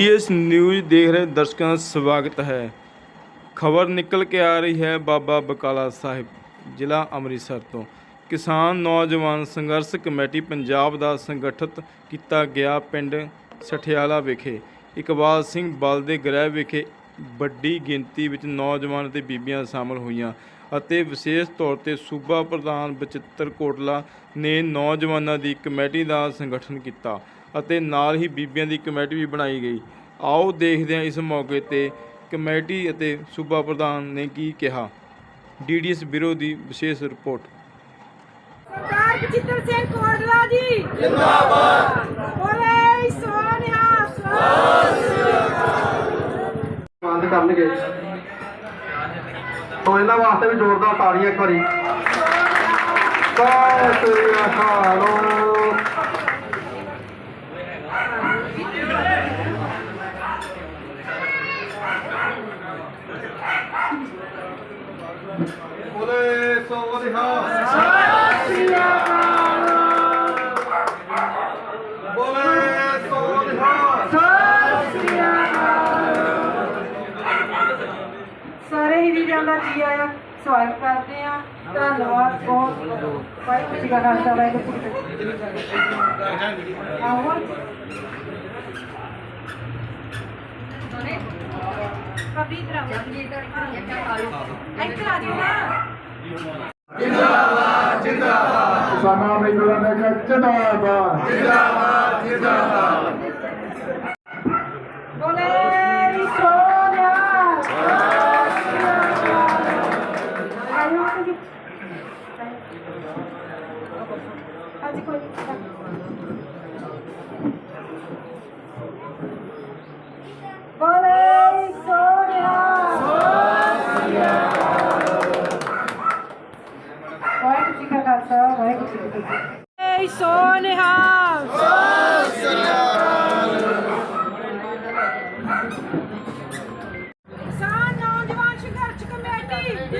DDS news ਦੇਖ ਰਹੇ ਦਰਸ਼ਕਾਂ ਦਾ ਸਵਾਗਤ ਹੈ। ਖਬਰ ਨਿਕਲ ਕੇ ਆ ਰਹੀ ਹੈ ਬਾਬਾ ਬਕਾਲਾ ਸਾਹਿਬ, ਜ਼ਿਲ੍ਹਾ ਅੰਮ੍ਰਿਤਸਰ ਤੋਂ। ਕਿਸਾਨ ਨੌਜਵਾਨ ਸੰਘਰਸ਼ ਕਮੇਟੀ ਪੰਜਾਬ ਦਾ ਸੰਗਠਿਤ ਕੀਤਾ ਗਿਆ ਪਿੰਡ ਸਠਿਆਲਾ ਵਿਖੇ। ਇਕਬਾਲ ਸਿੰਘ ਬਲ ਦੇ ਗ੍ਰਹਿ ਵਿਖੇ ਵੱਡੀ ਗਿਣਤੀ ਵਿੱਚ ਨੌਜਵਾਨ ਅਤੇ ਬੀਬੀਆਂ ਸ਼ਾਮਲ ਹੋਈਆਂ ਅਤੇ ਵਿਸ਼ੇਸ਼ ਤੌਰ ਤੇ ਸੂਬਾ ਪ੍ਰਧਾਨ ਬਚਿੱਤਰ ਕੋਟਲਾ ਨੇ ਨੌਜਵਾਨਾਂ ਦੀ ਕਮੇਟੀ ਦਾ ਸੰਗਠਨ ਕੀਤਾ। ਅਤੇ ਨਾਲ ਹੀ ਬੀਬੀਆਂ ਦੀ ਕਮੇਟੀ ਵੀ ਬਣਾਈ ਗਈ। ਆਓ ਦੇਖਦੇ ਹਾਂ ਇਸ ਮੌਕੇ ਤੇ ਕਮੇਟੀ ਅਤੇ ਸੂਬਾ ਪ੍ਰਧਾਨ ਨੇ ਕੀ ਕਿਹਾ। ਡੀਡੀਐਸ ਬਿਊਰੋ ਦੀ ਵਿਸ਼ੇਸ਼ ਰਿਪੋਰਟ। ਸਰਦਾਰ ਬਚਿੱਤਰ ਸਿੰਘ ਕੋਟਲਾ ਜੀ। ਜਿੰਦਾਬਾਦ। ਬੋਲੇ ਸੋਨਿਆ ਬੰਦ ਕਰਨਗੇ। ਤੋਂ ਇਹਨਾਂ ਵਾਸਤੇ ਵੀ ਜ਼ੋਰਦਾਰ ਤਾੜੀਆਂ ਇੱਕ ਵਾਰੀ। ਸਤਿ ਸ੍ਰੀ ਅਕਾਲ। ਸਾਰੇ ਹੀ ਵੀਰਾਂ ਦਾ ਜੀ ਆਇਆ ਸਵਾਗਤ ਕਰਦੇ ਆ। ਧੰਨਵਾਦ ਬਹੁਤ ਵਾਹਿਗੁਰੂ ਜੀ ਕਾ ਖਾਲਸਾ ਵਾਹਿਗੁਰੂ ਜੀ ਕੀ ਫਤਿਹ ਆਓ। ਕਬੀ ਦਰਾਵਾ ਇੱਧਰ ਆ ਜਾਓ ਨਾ। ਕਿਸਾਨਾਂ ਮਜ਼ਦੂਰਾਂ ਦਾ ਜਿੰਦਾਬਾਦ। ਜਿੰਦਾਬਾਦ ਬੋਲੇ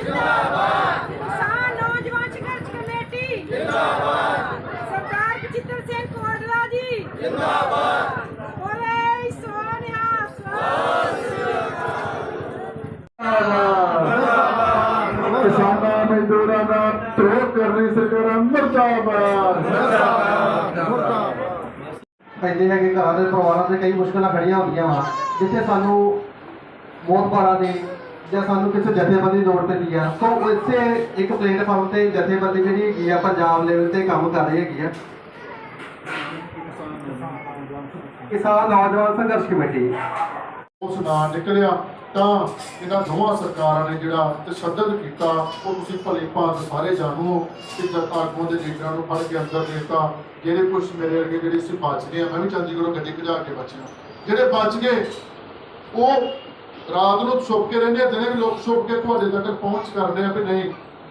ਜਿੰਦਾਬਾਦ ਕਿਸਾਨ ਨੌਜਵਾਨ ਸੰਘਰਸ਼ ਕਮੇਟੀ ਜਿੰਦਾਬਾਦ। ਸਰਦਾਰ ਬਚਿੱਤਰ ਸਿੰਘ ਕੋਟਲਾ ਜੀ ਜਿੰਦਾਬਾਦ। ਬੋਲੇ ਸੋਨਿਹਾ ਕਿਸਾਨਾਂ ਮਜ਼ਦੂਰਾਂ ਦਾ ਧਰੋਹ ਕਰਨੀ ਸਰਕਾਰ ਮਰਦਾਬਾਦ। ਪੈਂਦੇ ਹੈਗੇ ਘਰਾਂ ਦੇ ਪਰਿਵਾਰਾਂ ਤੇ ਕਈ ਮੁਸ਼ਕਲਾਂ ਖੜੀਆਂ ਹੁੰਦੀਆਂ ਵਾ ਜਿੱਥੇ ਸਾਨੂੰ ਮੋਤਬਾਰਾਂ ਨੇ ਜਾਂ ਸਾਨੂੰ ਕਿਸੇ ਜਥੇਬੰਦੀ ਲੋੜ ਪੈਂਦੀ ਆ। ਸੋ ਇਸੇ ਇੱਕ ਪਲੇਟਫਾਰਮ ਤੇ ਜਥੇਬੰਦੀ ਜਿਹੜੀ ਹੈਗੀ ਆ, ਪੰਜਾਬ ਲੈਵਲ ਤੇ ਕੰਮ ਕਰ ਰਹੀ ਹੈਗੀ ਆ। ਕਿਸਾਨ ਨੌਜਵਾਨ ਸੰਘਰਸ਼ ਕਮੇਟੀ। ਉਸ ਨਾ ਨਿਕਲਿਆ ਤਾਂ ਇਹਨਾਂ ਦੋਵਾਂ ਸਰਕਾਰਾਂ ਨੇ ਜਿਹੜਾ ਤਸ਼ੱਦਦ ਕੀਤਾ, ਉਹ ਤੁਸੀਂ ਭਲੇ ਭਾਂਤ ਸਾਰੇ ਜਾਣੋ ਕਿ ਜਦ ਆਗੂਆਂ ਦੇ ਲੀਡਰਾਂ ਨੂੰ ਫੜ ਕੇ ਅੰਦਰ ਦੇਤਾ, ਜਿਹੜੇ ਕੁਝ ਮੇਰੇ ਅੱਗੇ ਜਿਹੜੇ ਸੀ ਬਚ ਗਏ ਮੈਂ ਵੀ ਚੰਡੀਗੜ੍ਹੋਂ ਗੱਡੀ ਭਜਾ ਕੇ ਬਚਿਆ ਜਿਹੜੇ ਬਚ ਗਏ, ਉਹ ਰਾਤ ਨੂੰ ਛੁਪ ਕੇ ਰਹਿੰਦੇ ਆ, ਦਿਨੇ ਵੀ ਲੋਕ ਸੁੱਕ ਕੇ ਤੁਹਾਡੇ ਤੱਕ ਪਹੁੰਚ ਕਰਦੇ ਆ ਵੀ ਨਹੀਂ।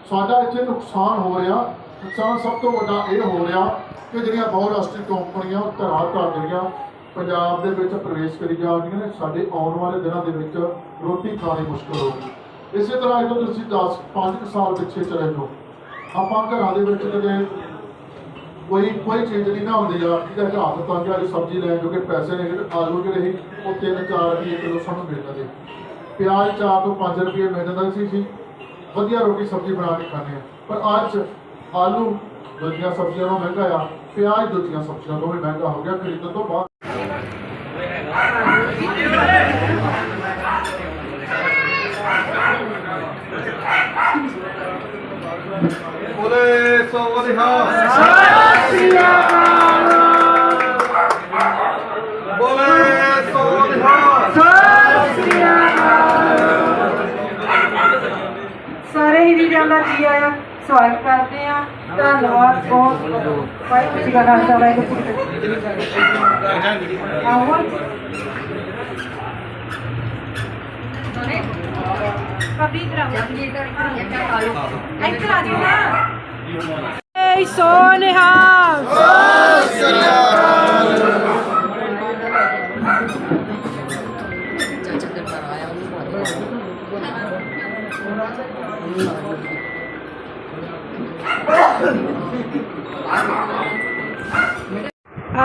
ਸਾਡਾ ਇੱਥੇ ਨੁਕਸਾਨ ਹੋ ਰਿਹਾ। ਨੁਕਸਾਨ ਸਭ ਤੋਂ ਵੱਡਾ ਇਹ ਹੋ ਰਿਹਾ ਕਿ ਜਿਹੜੀਆਂ ਬਹੁਰਾਸ਼ਟਰੀ ਕੰਪਨੀਆਂ ਉਹ ਧਰਾ ਧਰਾ ਰਹੀਆਂ, ਪੰਜਾਬ ਦੇ ਵਿੱਚ ਪ੍ਰਵੇਸ਼ ਕਰੀ ਜਾ ਰਹੀਆਂ ਨੇ, ਸਾਡੇ ਆਉਣ ਵਾਲੇ ਦਿਨਾਂ ਦੇ ਵਿੱਚ ਰੋਟੀ ਖਾਣੀ ਮੁਸ਼ਕਲ ਹੋਊਗੀ ਇਸੇ ਤਰ੍ਹਾਂ ਜਦੋਂ ਤੁਸੀਂ 10 5 ਸਾਲ ਪਿੱਛੇ ਚਲੇ ਜਾਓ। ਆਪਾਂ ਘਰਾਂ ਦੇ ਵਿੱਚ ਕਦੇ ਕੋਈ ਕੋਈ ਚੀਜ਼ ਨਹੀਂ ਨਾ ਹੁੰਦੀ ਆ ਜਿਹਦਾ ਕਿ ਹੱਥ ਤਾਂ ਕਿ ਅੱਜ ਸਬਜ਼ੀ ਲੈਣ ਜੋਗੇ ਪੈਸੇ ਨੇ ਆਲੂ ਜਿਹੜੇ ਸੀ ਉਹ 3-4 ਰੁਪਏ ਕਿਲੋ ਸਾਨੂੰ ਮਿਲ ਪਿਆਜ਼ 4 ਤੋਂ 5 ਰੁਪਏ ਮਿਲ ਸੀ ਸੀ ਵਧੀਆ ਰੋਟੀ ਸਬਜ਼ੀ ਬਣਾ ਕੇ ਖਾਂਦੇ ਆ। ਪਰ ਅੱਜ ਆਲੂ ਦੂਜੀਆਂ ਸਬਜ਼ੀਆਂ ਨਾਲੋਂ ਮਹਿੰਗਾ ਆ। ਪਿਆਜ਼, ਦੂਜੀਆਂ ਸਬਜ਼ੀਆਂ ਤੋਂ ਵੀ ਮਹਿੰਗਾ ਹੋ ਗਿਆ। ਖਰੀਦਣ ਤੋਂ ਬਾਅਦ ਵੀਰਾਂ ਦਾ ਜੀ ਆਇਆ। ਸਵਾਗਤ ਕਰਦੇ ਆ ਧੰਨਵਾਦ ਬਹੁਤ ਵਾਹਿਗੁਰੂ ਜੀ ਕਾ ਖਾਲਸਾ ਵਾਹਿਗੁਰੂ ਜੀ ਕੀ ਫਤਿਹ ਆਓ। ਕਬੀ ਦਰਾਵਾ ਇੱਧਰ ਆ ਜਾਓ ਨਾ। ਏ ਸੋਨਿਹਾ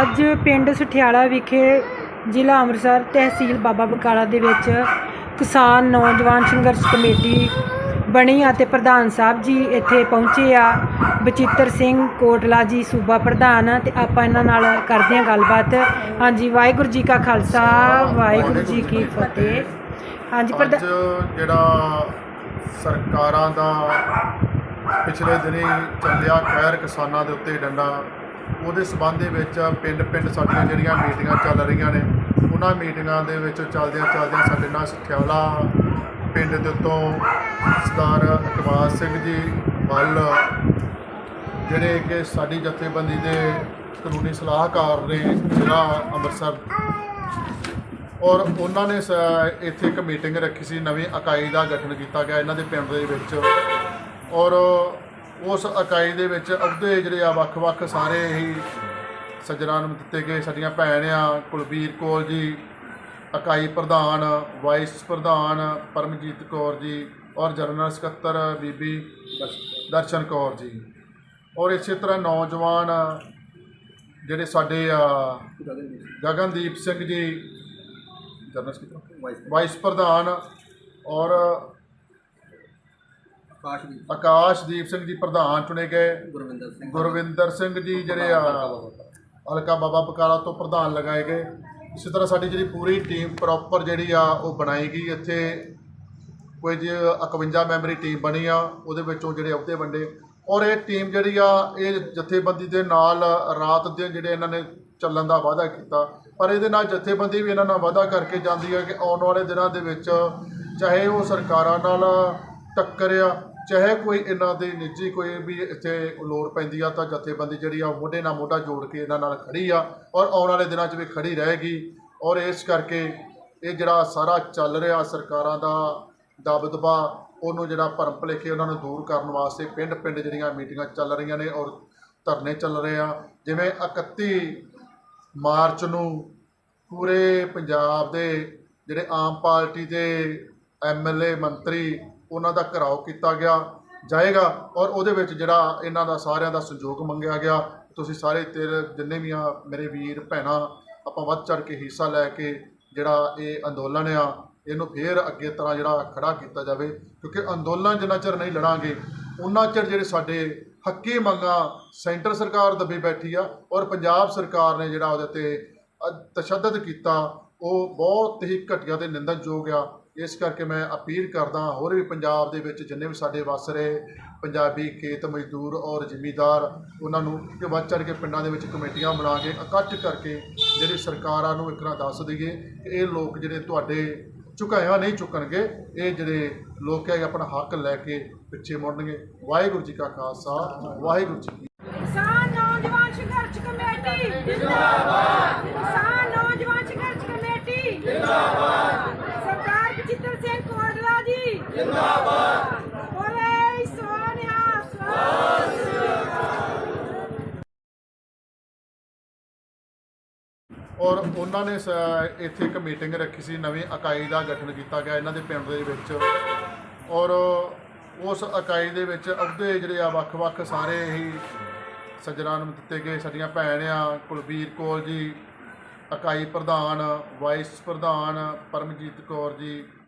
ਅੱਜ ਪਿੰਡ ਸਠਿਆਲਾ ਵਿਖੇ ਜ਼ਿਲ੍ਹਾ ਅੰਮ੍ਰਿਤਸਰ ਤਹਿਸੀਲ ਬਾਬਾ ਬਕਾਲਾ ਦੇ ਵਿੱਚ ਕਿਸਾਨ, ਨੌਜਵਾਨ ਸੰਘਰਸ਼ ਕਮੇਟੀ ਬਣੀ ਅਤੇ ਪ੍ਰਧਾਨ ਸਾਹਿਬ ਜੀ ਇੱਥੇ ਪਹੁੰਚੇ ਆ। ਬਚਿੱਤਰ ਸਿੰਘ ਕੋਟਲਾ ਜੀ ਸੂਬਾ ਪ੍ਰਧਾਨ ਤੇ ਆਪਾਂ ਇਹਨਾਂ ਨਾਲ ਕਰਦੇ ਹਾਂ ਗੱਲਬਾਤ। ਹਾਂਜੀ, ਵਾਹਿਗੁਰੂ ਜੀ ਕਾ ਖਾਲਸਾ, ਵਾਹਿਗੁਰੂ ਜੀ ਕੀ ਫਤਿਹ। ਹਾਂਜੀ ਪ੍ਰਧਾਨ ਜਿਹੜਾ ਸਰਕਾਰਾਂ ਦਾ ਪਿਛਲੇ ਦਿਨੀ ਚੱਲਿਆ ਖੈਰ ਕਿਸਾਨਾਂ ਦੇ ਉੱਤੇ ਡੰਡਾ। ਉਹਦੇ ਸਬੰਧ ਦੇ ਵਿੱਚ ਪਿੰਡ ਪਿੰਡ ਸਾਡੀਆਂ ਜਿਹੜੀਆਂ ਮੀਟਿੰਗਾਂ ਚੱਲ ਰਹੀਆਂ ਨੇ, ਉਹਨਾਂ ਮੀਟਿੰਗਾਂ ਦੇ ਵਿੱਚ ਚੱਲਦਿਆਂ ਚੱਲਦਿਆਂ ਸਾਡੇ ਨਾਲ ਸਠਿਆਲਾ ਪਿੰਡ ਦੇ ਉੱਤੋਂ ਸਰਦਾਰ ਇਕਬਾਲ ਸਿੰਘ ਜੀ ਵੱਲ, ਜਿਹੜੇ ਕਿ ਸਾਡੀ ਜਥੇਬੰਦੀ ਦੇ ਕਾਨੂੰਨੀ ਸਲਾਹਕਾਰ ਨੇ ਜ਼ਿਲ੍ਹਾ ਅੰਮ੍ਰਿਤਸਰ। ਔਰ ਉਹਨਾਂ ਨੇ ਸ- ਇੱਥੇ ਇੱਕ ਮੀਟਿੰਗ ਰੱਖੀ ਸੀ, ਨਵੀਂ ਇਕਾਈ ਦਾ ਗਠਨ ਕੀਤਾ ਗਿਆ ਇਹਨਾਂ ਦੇ ਪਿੰਡ ਦੇ ਵਿੱਚ। ਔਰ ਉਸ ਇਕਾਈ ਦੇ ਵਿੱਚ ਅਹੁਦੇ ਜਿਹੜੇ ਆ, ਵੱਖ-ਵੱਖ ਸਾਰੇ ਹੀ ਸੱਜਣਾਂ ਨੂੰ ਦਿੱਤੇ ਗਏ। ਸਾਡੀਆਂ ਭੈਣ ਆ ਕੁਲਬੀਰ ਕੌਰ ਜੀ, ਇਕਾਈ ਪ੍ਰਧਾਨ, ਵਾਈਸ ਪ੍ਰਧਾਨ ਪਰਮਜੀਤ ਕੌਰ ਜੀ ਔਰ ਜਨਰਲ ਸਕੱਤਰ ਬੀਬੀ ਦਰਸ਼ਨ ਕੌਰ ਜੀ। ਔਰ ਇਸੇ ਤਰ੍ਹਾਂ ਨੌਜਵਾਨ ਜਿਹੜੇ ਸਾਡੇ ਆ ਗਗਨਦੀਪ ਸਿੰਘ ਜੀ, ਜਨਰਲ ਵਾਈਸ ਪ੍ਰਧਾਨ ਔਰ ਆਕਾਸ਼ਦੀਪ ਸਿੰਘ। ਜੀ ਪ੍ਰਧਾਨ ਚੁਣੇ ਗਏ। ਗੁਰਵਿੰਦਰ ਸਿੰਘ। ਗੁਰਵਿੰਦਰ ਸਿੰਘ ਜੀ ਜਿਹੜੇ ਆ ਹਲਕਾ ਬਾਬਾ ਬਕਾਲਾ। ਤੋਂ ਪ੍ਰਧਾਨ ਲਗਾਏ ਗਏ। ਇਸੇ ਤਰ੍ਹਾਂ ਸਾਡੀ ਜਿਹੜੀ ਪੂਰੀ ਟੀਮ ਪ੍ਰੋਪਰ ਜਿਹੜੀ ਆ ਉਹ ਬਣਾਈ ਗਈ। ਇੱਥੇ ਕੋਈ ਜੀ 51 ਮੈਂਬਰੀ ਟੀਮ ਬਣੀ ਆ ਉਹਦੇ ਵਿੱਚੋਂ ਜਿਹੜੇ ਅਹੁਦੇ ਵੰਡੇ। ਔਰ ਇਹ ਟੀਮ ਜਿਹੜੀ ਆ ਇਹ ਜਥੇਬੰਦੀ ਦੇ ਨਾਲ ਰਾਤ ਦੇ ਜਿਹੜੇ ਇਹਨਾਂ ਨੇ ਚੱਲਣ ਦਾ ਵਾਅਦਾ ਕੀਤਾ। ਪਰ ਇਹਦੇ ਨਾਲ ਜਥੇਬੰਦੀ ਵੀ ਇਹਨਾਂ ਨਾਲ ਵਾਅਦਾ ਕਰਕੇ ਜਾਂਦੀ ਹੈ ਕਿ ਆਉਣ ਵਾਲੇ ਦਿਨਾਂ ਦੇ ਵਿੱਚ ਚਾਹੇ ਉਹ ਸਰਕਾਰਾਂ ਨਾਲ ਟੱਕਰਿਆ, ਚਾਹੇ ਕੋਈ ਇਹਨਾਂ ਦੀ ਨਿੱਜੀ ਕੋਈ ਵੀ ਇੱਥੇ ਲੋੜ ਪੈਂਦੀ ਆ ਤਾਂ ਜਥੇਬੰਦੀ ਜਿਹੜੀ ਆ ਮੋਢੇ ਨਾਲ ਮੋਢਾ ਜੋੜ ਕੇ ਇਹਨਾਂ ਨਾਲ ਖੜੀ ਆ ਔਰ ਆਉਣ ਵਾਲੇ ਦਿਨਾਂ 'ਚ ਵੀ ਖੜੀ ਰਹੇਗੀ ਔਰ ਇਸ ਕਰਕੇ ਇਹ ਜਿਹੜਾ ਸਾਰਾ ਚੱਲ ਰਿਹਾ ਸਰਕਾਰਾਂ ਦਾ ਦਬਦਬਾ, ਉਹਨੂੰ ਜਿਹੜਾ ਭਰਮ ਭੁਲੇਖੇ ਉਹਨਾਂ ਨੂੰ ਦੂਰ ਕਰਨ ਵਾਸਤੇ ਪਿੰਡ ਪਿੰਡ ਜਿਹੜੀਆਂ ਮੀਟਿੰਗਾਂ ਚੱਲ ਰਹੀਆਂ ਨੇ ਔਰ ਧਰਨੇ ਚੱਲ ਰਹੇ ਆ, ਜਿਵੇਂ 31 ਮਾਰਚ ਨੂੰ ਪੂਰੇ ਪੰਜਾਬ ਦੇ ਜਿਹੜੇ ਆਮ ਪਾਰਟੀ ਦੇ ਐਮਐਲਏ ਮੰਤਰੀ ਉਹਨਾਂ ਦਾ ਘਰਾਓ ਕੀਤਾ ਗਿਆ, ਜਾਏਗਾ ਔਰ ਉਹਦੇ ਵਿੱਚ ਜਿਹੜਾ ਇਹਨਾਂ ਦਾ ਸਾਰਿਆਂ ਦਾ ਸੰਯੋਗ ਮੰਗਿਆ ਗਿਆ। ਤੁਸੀਂ ਸਾਰੇ ਤੇਰੇ ਜਿੰਨੇ ਵੀ ਆ, ਮੇਰੇ ਵੀਰ, ਭੈਣਾਂ, ਆਪਾਂ ਵੱਧ ਚੜ ਕੇ ਹਿੱਸਾ ਲੈ ਕੇ ਜਿਹੜਾ ਇਹ ਅੰਦੋਲਨ ਆ, ਇਹਨੂੰ ਫੇਰ ਅੱਗੇ ਤਰ੍ਹਾਂ ਜਿਹੜਾ ਖੜਾ ਕੀਤਾ ਜਾਵੇ, ਕਿਉਂਕਿ ਅੰਦੋਲਨ ਜਿੰਨਾ ਚਿਰ ਨਹੀਂ ਲੜਾਂਗੇ ਉਹਨਾਂ ਚਿਰ ਜਿਹੜੇ ਸਾਡੇ ਹੱਕੀ ਮੰਗਾਂ ਸੈਂਟਰ ਸਰਕਾਰ ਦੱਬੀ ਬੈਠੀ ਆ ਔਰ ਪੰਜਾਬ ਸਰਕਾਰ ਨੇ ਜਿਹੜਾ ਉਹਦੇ ਤੇ ਤਸ਼ੱਦਦ ਕੀਤਾ, ਉਹ ਬਹੁਤ ਹੀ ਘਟੀਆ ਤੇ ਨਿੰਦਣਯੋਗ ਆ। ਇਸ ਕਰਕੇ ਮੈਂ ਅਪੀਲ ਕਰਦਾ ਹੋਰ ਵੀ ਪੰਜਾਬ ਦੇ ਵਿੱਚ ਜਿੰਨੇ ਵੀ ਸਾਡੇ ਵਸ ਰਹੇ ਪੰਜਾਬੀ ਖੇਤ ਮਜ਼ਦੂਰ ਔਰ ਜ਼ਿਮੀਦਾਰ, ਉਹਨਾਂ ਨੂੰ ਕਿ ਵੱਧ ਚੜ੍ਹ ਕੇ ਪਿੰਡਾਂ ਦੇ ਵਿੱਚ ਕਮੇਟੀਆਂ ਬਣਾ ਕੇ ਇਕੱਠ ਕਰਕੇ ਜਿਹੜੀ ਸਰਕਾਰਾਂ ਨੂੰ ਇੱਕ ਨਾ ਦੱਸ ਦਈਏ ਕਿ ਇਹ ਲੋਕ ਜਿਹੜੇ ਤੁਹਾਡੇ ਝੁਕਾਇਆ ਨਹੀਂ ਚੁੱਕਣਗੇ, ਇਹ ਜਿਹੜੇ ਲੋਕ ਹੈ ਆਪਣਾ ਹੱਕ ਲੈ ਕੇ ਪਿੱਛੇ ਮੁੜਨਗੇ। ਵਾਹਿਗੁਰੂ ਜੀ ਕਾ ਖਾਲਸਾ, ਵਾਹਿਗੁਰੂ ਜੀ ਕੀ ਕਿਸਾਨ ਨੌਜਵਾਨ ਸੰਘਰਸ਼ ਕਮੇਟੀ ਜਿੰਦਾਬਾਦ ਕਿਸਾਨ ਨੌਜਵਾਨ ਸੰਘਰਸ਼ ਕਮੇਟੀ ਜਿੰਦਾਬਾਦ ਸਰਦਾਰ ਬਚਿੱਤਰ ਸਿੰਘ ਕੋਟਲਾ ਜੀ ਜਿੰਦਾਬਾਦ ਬੋਲੇ ਸੋਨਿਆ ਔਰ ਉਹਨਾਂ ਨੇ ਸ- ਇੱਥੇ ਇੱਕ ਮੀਟਿੰਗ ਰੱਖੀ ਸੀ, ਨਵੀਂ ਇਕਾਈ ਦਾ ਗਠਨ ਕੀਤਾ ਗਿਆ ਇਹਨਾਂ ਦੇ ਪਿੰਡ ਦੇ ਵਿੱਚ। ਔਰ ਉਸ ਇਕਾਈ ਦੇ ਵਿੱਚ ਅਹੁਦੇ ਜਿਹੜੇ ਆ, ਵੱਖ-ਵੱਖ ਸਾਰੇ ਹੀ ਸੱਜਣਾਂ ਨੂੰ ਦਿੱਤੇ ਗਏ। ਸਾਡੀਆਂ ਭੈਣ ਆ ਕੁਲਬੀਰ ਕੌਰ ਜੀ ਇਕਾਈ ਪ੍ਰਧਾਨ, ਵਾਈਸ ਪ੍ਰਧਾਨ ਪਰਮਜੀਤ ਕੌਰ ਜੀ